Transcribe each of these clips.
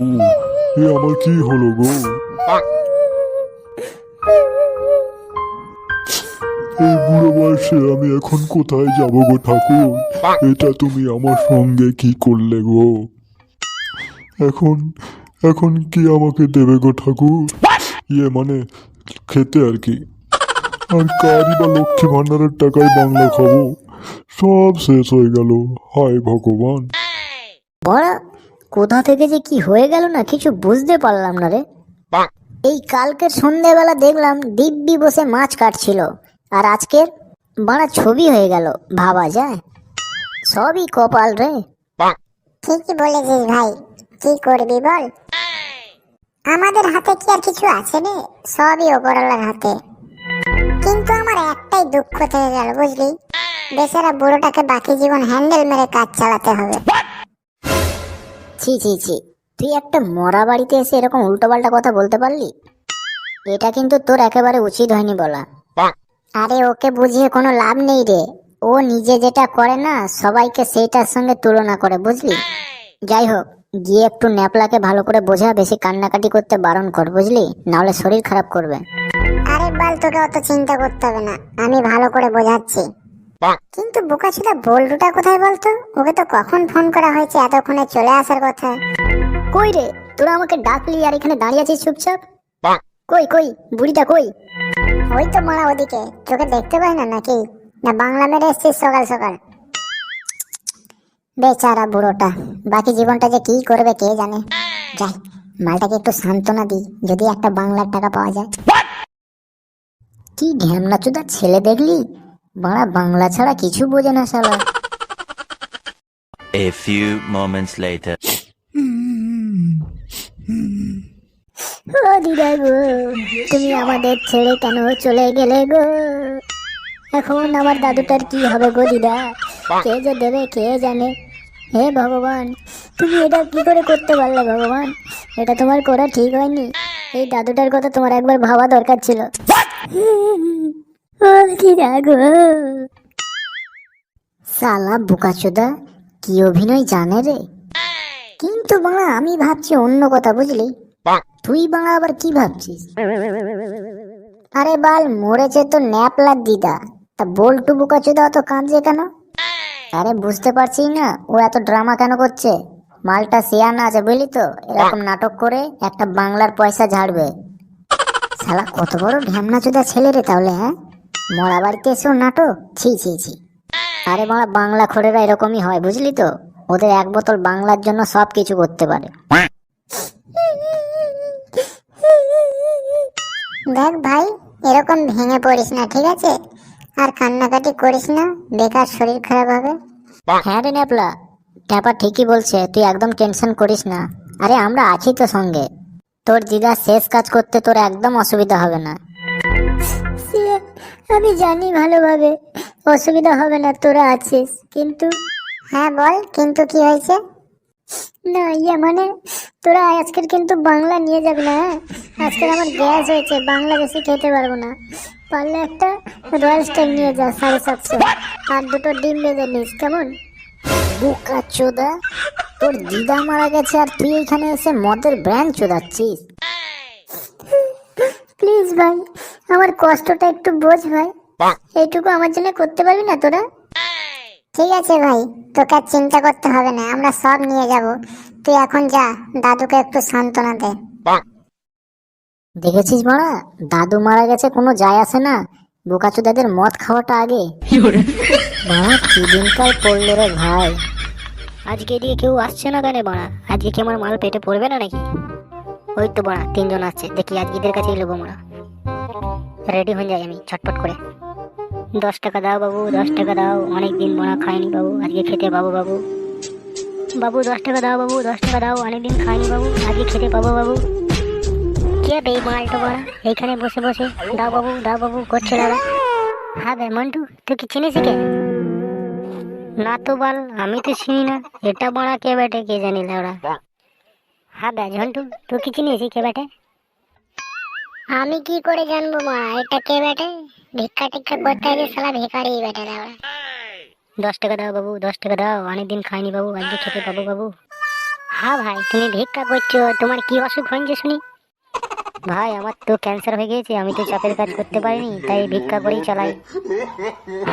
আমার কি হলো গো? এই বুড়ো বয়সে আমি এখন কোথায় যাব গো ঠাকুর? এটা তুমি আমার সঙ্গে কি করলে গো? এখন এখন কি আমাকে দেবে গো ঠাকুর? ইয়ে মানে খেতে আর কি। আর কারই বা লক্ষ্মী ভান্ডারের টাকায় বাংলা খাব। সব শেষ হয়ে গেল। হায় ভগবান। কোথা থেকে যে কি হয়ে গেল না কিছু বুঝতে পারলাম না রে। এই কালকের সন্ধেবেলা দেখলাম দিব্যি বসে মাছ কাটছিল আর আজকের বাড়া ছবি হয়ে গেল ভাবা যায়? সবই কপাল রে। ঠিকই বলেছিস ভাই কি করবি বল? আমাদের হাতে কি আর কিছু আছে রে? সবই ওপরওয়ালার হাতে। কিন্তু আমার একটাই দুঃখ থেকে গেল বুঝলি? বেচারা বুড়োটাকে বাকি জীবন হ্যান্ডেল মেরে কাজ চালাতে হবে। ছি ছি ছি। তুই একটা মরা বাড়িতে এসে এরকম উল্টোপাল্টা কথা বলতে পারলি? এটা কিন্তু তোর একেবারে উচিত হয়নি বলা। আরে, ওকে বুঝিয়ে কোনো লাভ নেই রে। ও নিজে যেটা করে না, সবাইকে সেইটার সঙ্গে তুলনা করে, বুঝলি? যাই হোক, গিয়ে একটু ন্যাপলাকে ভালো করে বোঝা, বেশি কান্নাকাটি করতে বারণ কর, বুঝলি? নাহলে শরীর খারাপ করবে। আরে বাল, তোকে অত চিন্তা করতে হবে না। আমি ভালো করে বোঝাচ্ছি। কিন্তু বোকাচোদা বল্টুটা কোথায় বলতো? ওকে তো কখন ফোন করা হয়েছে এতক্ষণে চলে আসার কথা। কই রে তোরা আমাকে ডাকলি আর এখানে দাঁড়িয়ে আছিস চুপচাপ? কই কই বুড়িটা কই? ওই তো মারা ওদিকে চোখে দেখতে পাই না নাকি? না বাংলা মেরে এসছিস সকাল সকাল। বেচারা বুড়োটা বাকি জীবনটা যে কি করবে কে জানে? যাই মালটাকে একটু সান্ত্বনা দিই যদি একটা বাংলার টাকা পাওয়া যায়। কি ঘ্যামনা চুদা ছেলে দেখলি? বাড়া বাংলা ছাড়া কিছু বোঝে না শালা। A few moments later. ও দিদা গো তুমি আমাদের ছেড়ে কেন চলে গেলে গো? এখন আমার দাদুটার কি হবে গো দিদা? কে যে দেবে কে জানে? হে ভগবান তুমি এটা কি করে করতে পারলে ভগবান? এটা তোমার করা ঠিক হয়নি। এই দাদুটার কথা তোমার একবার ভাবা দরকার ছিল। ও দিদা সালা বুকাচোদা, কি অভিনয় জানে রে? কিন্তু বাংলা, আমি ভাবছি অন্য কথা বুঝলি। তুই বাংলা আবার কি ভাবছিস? আরে বাল, মরেছে তো ন্যাপলার দিদা। তা বল্টু বুকাচোদা অত কাঁদছে কেন? আরে বুঝতে পারছি না, ও এত ড্রামা কেন করছে? মালটা সিয়ানা আছে বুঝলি তো? এরকম নাটক করে একটা বাংলার পয়সা ঝাড়বে। শালা কত বড় ঢ্যামনা চোদা ছেলে রে তাহলে হ্যাঁ? মরা বাড়িতে এসেও নাটক? ছি ছি ছি। আরে বাংলা বাংলা খোরেরা এরকমই হয় বুঝলি তো? ওদের এক বোতল বাংলার জন্য সব কিছু করতে পারে। দেখ ভাই এরকম ভেঙে পড়িস না ঠিক আছে? আর কান্নাকাটি করিস না বেকার শরীর খারাপ হবে। হ্যাঁ রে ন্যাপলা ট্যাপা ঠিকই বলছে তুই একদম টেনশন করিস না। আরে আমরা আছি তো সঙ্গে। তোর দিদা শেষ কাজ করতে তোর একদম অসুবিধা হবে না। আমি জানি ভালোভাবে অসুবিধা হবে না তোরা আছিস কিন্তু হ্যাঁ বল কিন্তু কি হয়েছে? না ইয়ে মানে তোরা আজকের কিন্তু বাংলা নিয়ে যাবি না হ্যাঁ? আজকের আমার গ্যাস হয়েছে বাংলা বেশি খেতে পারব না। পারলে একটা রয়্যাল স্টাইল নিয়ে যা সাড়ে সাতশো। আর দুটো ডিম বেঁধে নিস কেমন? বুকা চোদা তোর দিদা মারা গেছে আর তুই এখানে এসে মদের ব্র্যান্ড চোদাচ্ছিস। প্লিজ ভাই আমার কষ্টটা একটু বোঝ ভাই। এইটুকু আমার জন্য করতে পারবি না তোরা? ঠিক আছে ভাই তোকে আর চিন্তা করতে হবে না আমরা সব নিয়ে যাব। তুই এখন যা দাদুকে একটু সান্ত্বনা দে। দেখেছিস মারা? দাদু মারা গেছে কোনো যায় আসে না। বোকাচোদাদের মদ খাওয়াটা আগে। বাড়া কি দিনকাল পড়ল রে ভাই। আজকে এদিকে কেউ আসছে না কেন বাড়া আজকে কি আমার মাল পেটে পড়বে না নাকি? ওই তো বাড়া তিনজন আসছে। দেখি আজকে এদের কাছেই নেব আমরা রেডি হয়ে যাই আমি, ছটপট করে। দশ টাকা দাও বাবু, দশ টাকা দাও। অনেক দিন বাড়া খাইনি বাবু, আজকে খেতে পাবো বাবু। বাবু, দশ টাকা দাও বাবু, দশ টাকা দাও। অনেকদিন খাইনি বাবু, আজকে খেতে পাবো বাবু। কে বে মালটা বড়া এইখানে বসে বসে। দাও বাবু দাও বাবু, করছে দাদা। হ্যাঁ বে, মন্টু, তুই কি চিনিস কে না তো বল, আমি তো চিনি না। এটা বড়া কে বেটে, কে জানি ওরা হ্যাঁ বে ঝন্টু তুই কি চিনিস কে বেটে? আমি কি করে জানব মা? এটা কে বেটে? ভিক্ষা টিক্ষা করতে গিয়ে সালা ভিখারি বেটে দেওয়া দশ টাকা দাও বাবু, দশ টাকা দাও। অনেকদিন খাইনি বাবু, আজকে খেতে পাবো বাবু। হ্যাঁ ভাই, তুমি ভিক্ষা করছ, তোমার কি অসুখ হয়েছে শুনি? ভাই, আমার তো ক্যান্সার হয়ে গেছে আমি তো চাপের কাজ করতে পারিনি, তাই ভিক্ষা করেই চালাই।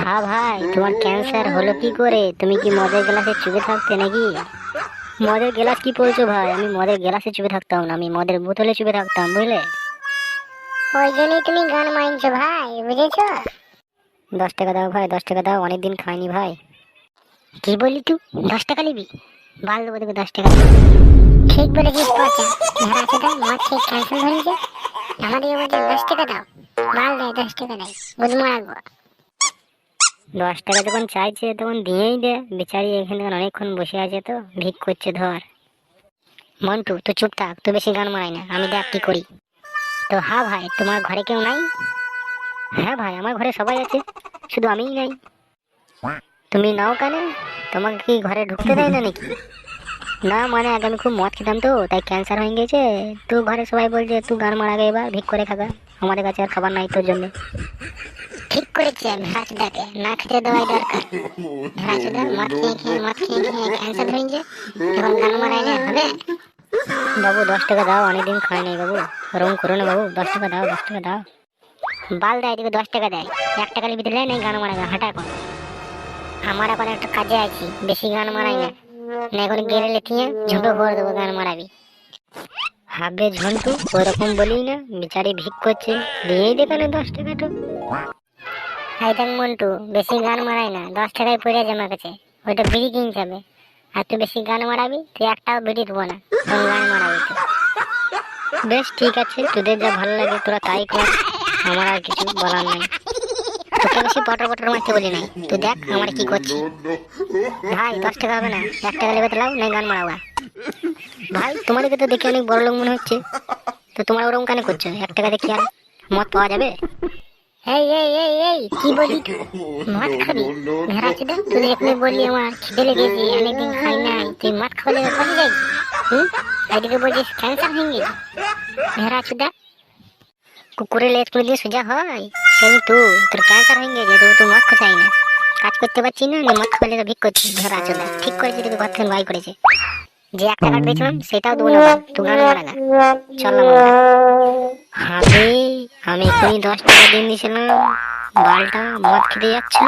হ্যাঁ ভাই, তোমার ক্যান্সার হলো কি করে? তুমি কি মদের গ্লাসে চুপে থাকতে নাকি? মদের গ্লাস কি পড়ছো ভাই? আমি মদের গ্লাসে চুপে থাকতাম না, আমি মদের বোতলে চুপে থাকতাম, বুঝলে? ওই জন্যই তুমি গান মাইনছো ভাই বুঝেছ? দশ টাকা দাও ভাই দশ টাকা দাও অনেকদিন খাইনি ভাই। কি বললি তুই? দশ টাকা নিবি? বাল দেবো তোকে দশ টাকা। ঠিক বলেছিস পচা যারা আছে তার মদ খেয়ে ক্যান্সার ধরেছে। আমাদের বলছে দশ টাকা দাও। মাল দেয় দশ টাকা দেয়। বুঝমো রাখব দশ টাকা যখন চাইছে তখন দিয়েই দে। বেচারি এখানে অনেকক্ষণ বসে আছে তো ভিক করছে ধর। মন্টু তুই চুপ থাক তুই বেশি গান মারাই না। আমি দেখ কি করি। তো হ্যাঁ ভাই, তোমার ঘরে কেউ নাই? হ্যাঁ ভাই, আমার ঘরে সবাই আছে, শুধু আমিই নাই। তুমি নাও কেন, তোমাকে কি ঘরে ঢুকতে দেয় না নাকি? না মানে আগে আমি খুব মদ খেতাম তো, তাই ক্যান্সার হয়ে গেছে। তো ঘরে সবাই বলছে, তুই গান মারা গে এবার, ভিক করে খাগা। আমাদের কাছে আর খাবার নাই তোর জন্য। ঠিক করেছে ভেড়াচুদাকে না খেতে দেওয়াই দরকার। ভেড়াচুদা মদ খেয়ে খেয়ে, মদ খেয়ে খেয়ে ক্যান্সার ধরেছে এখন গান মারাই না, হবে? বাবু, দশ টাকা দাও, অনেকদিন খাই নাই বাবু। ওরকম করো না বাবু, দশ টাকা দাও, দশ টাকা দাও। বাল দেয় তোকে দশ টাকা দেয়। এক টাকা লিখে দিলে নেই, গান মারা হাঁটা এখন। আমার এখন একটা কাজে আছি, বেশি গান মারাই না। না, এখন গেলে লেখিয়ে ঝুঁটো ভরে দেবো, গান মারাবি। হাবে ঝন্টু ওরকম বলি না, বিচারি ভিক করছে, দিয়েই দে কেন দশ টাকাটা হাই দেখ মন্টু, বেশি গান মারাই না, দশ টাকায় পড়ে আছে আমার কাছে। ওইটা বিড়ি কিনতে হবে। আর তুই বেশি গান মারাবি, তুই একটাও বিড়ি দেবো না তখন গান মারাবি বেশ, ঠিক আছে, তোদের যা ভালো লাগে, তোরা তাই কর, আমার আর কিছু বলার নাই। তোকে বেশি পটর পটর মারতে বলি নাই, তুই দেখ আমার কি করছি। ভাই, দশ টাকা হবে না, এক টাকা লেগে লাও, নাই গান মারাবা ভাই, তোমাদেরকে তো দেখে অনেক বড় লোক মনে হচ্ছে, তো তোমরা ওরকম কেন করছ? এক টাকা দেখি আর মদ পাওয়া যাবে? এই এই এই এই কি বলি? তুই মদ খাবি ভেড়াচুদা তুই এখানে বললি আমার খিদে লেগেছে অনেকদিন খাই নাই। তুই মদ খাওয়ালে কোথায় যাই হুম? এদিকে বলছিস ক্যান্সার হয়ে গেছে। ভেড়াচুদা কুকুরের লেজ পুরো দিয়ে সোজা হয়? সেই তো তোর ক্যান্সার হয়ে গেছে তো তুই মদ খাচাই না? কাজ করতে পারছি না মদ খাওয়ালে তো ভিক করছিস ধরা চলে ঠিক করেছে তোকে ঘর থেকে বাই করেছে। যে এক টাকা পেয়েছিলাম সেটাও দেবো না তুই না। চল না হবে। আমি এখনই দশ টাকা দিন দিয়েছিলাম বালটা মদ খেতে যাচ্ছিল।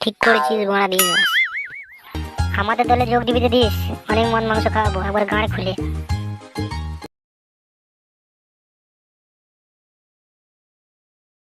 ঠিক করেছিস বড়া দিয়ে আমাদের দলে যোগ দিবি দিস অনেক মন মাংস খাওয়াবো। একবার গাঁড় খুলে।